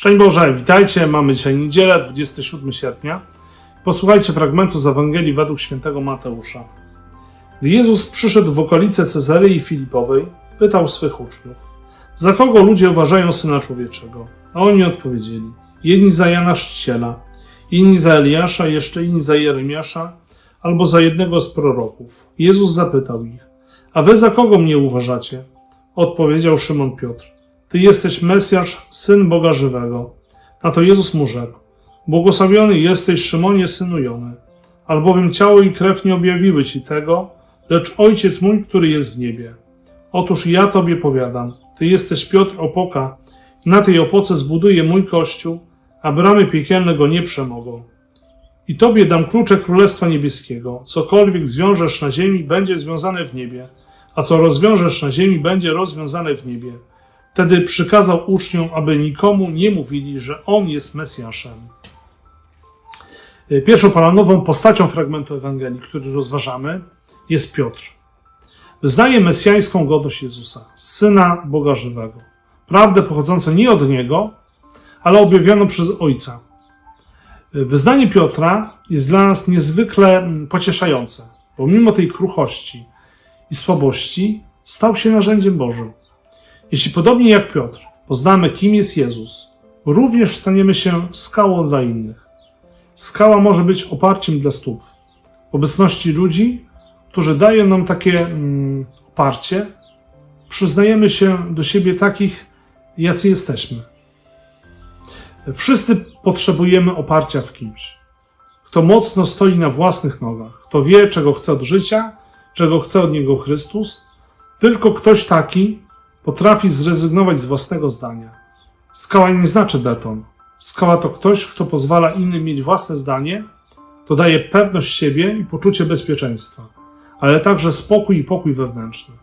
Szczęść Boże, witajcie. Mamy dzisiaj niedzielę, 27 sierpnia. Posłuchajcie fragmentu z Ewangelii według świętego Mateusza. Gdy Jezus przyszedł w okolice Cezaryi Filipowej, pytał swych uczniów: Za kogo ludzie uważają syna człowieczego? A oni odpowiedzieli: Jedni za Jana Chrzciciela, inni za Eliasza, jeszcze inni za Jeremiasza, albo za jednego z proroków. Jezus zapytał ich: A wy za kogo mnie uważacie? Odpowiedział Szymon Piotr: Ty jesteś Mesjasz, syn Boga żywego. Na to Jezus mu rzekł: Błogosławiony jesteś, Szymonie, synu Jony, albowiem ciało i krew nie objawiły ci tego, lecz Ojciec mój, który jest w niebie. Otóż ja tobie powiadam: Ty jesteś Piotr Opoka, na tej opoce zbuduję mój kościół, a bramy piekielne go nie przemogą. I tobie dam klucze Królestwa Niebieskiego. Cokolwiek zwiążesz na ziemi, będzie związane w niebie, a co rozwiążesz na ziemi, będzie rozwiązane w niebie. Wtedy przykazał uczniom, aby nikomu nie mówili, że on jest Mesjaszem. Pierwszą planową postacią fragmentu Ewangelii, który rozważamy, jest Piotr. Wyznaje mesjańską godność Jezusa, syna Boga żywego. Prawdę pochodzącą nie od niego, ale objawioną przez Ojca. Wyznanie Piotra jest dla nas niezwykle mm, pocieszające, bo mimo tej kruchości i słabości stał się narzędziem Bożym. Jeśli podobnie jak Piotr poznamy, kim jest Jezus, również staniemy się skałą dla innych. Skała może być oparciem dla stóp. Obecności ludzi, którzy dają nam takie mm, oparcie, przyznajemy się do siebie takich, jacy jesteśmy. Wszyscy potrzebujemy oparcia w kimś. Kto mocno stoi na własnych nogach, kto wie, czego chce od życia, czego chce od niego Chrystus, tylko ktoś taki potrafi zrezygnować z własnego zdania. Skała nie znaczy beton. Skała to ktoś, kto pozwala innym mieć własne zdanie, to daje pewność siebie i poczucie bezpieczeństwa, ale także spokój i pokój wewnętrzny.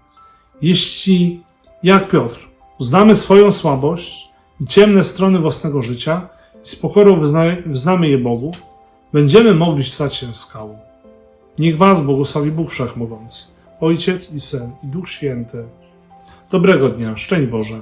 Jeśli, jak Piotr, uznamy swoją słabość ciemne strony własnego życia i z pokorą wyzna- wyznamy je Bogu, będziemy mogli stać się skałą. Niech Was błogosławi Bóg Wszechmówiący, Ojciec i Syn i Duch Święty. Dobrego dnia, szczęść Boże.